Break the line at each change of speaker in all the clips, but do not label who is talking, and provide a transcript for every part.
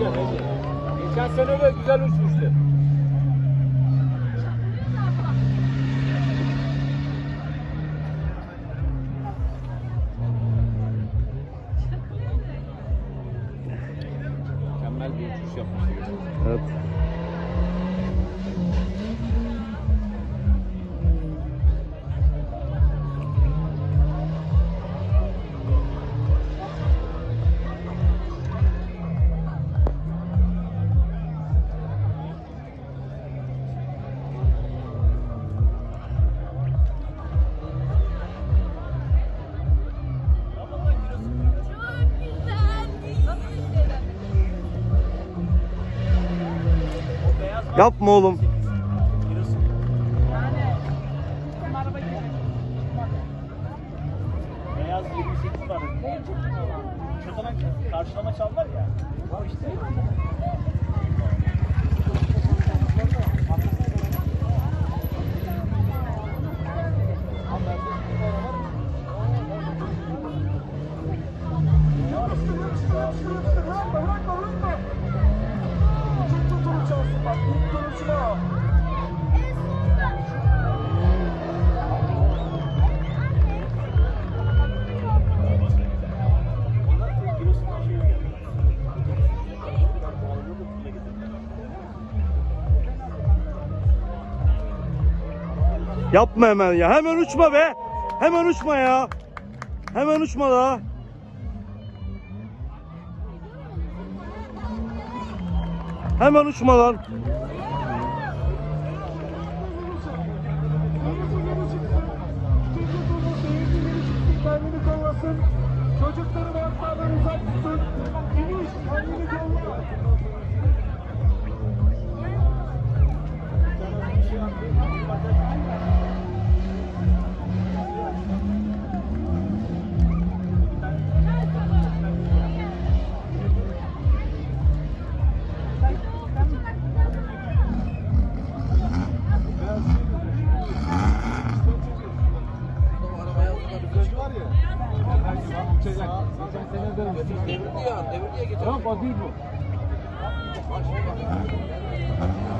Geçen sene de güzel uçmuştu. Mükemmel bir uçuş yapmıştı.
Evet. Yapma oğlum.
Beyaz 28 var. Şuradan karşılama çal var ya. O işte.
Yapma hemen ya. Hemen uçma be. Hemen uçma ya. Hemen uçma da. Hemen uçma lan.
Çocukları varsalardan uzak tutun. İniş kendini kolla.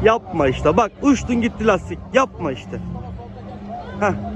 Yapma işte. Bak uçtun gitti lastik. Yapma işte. Heh.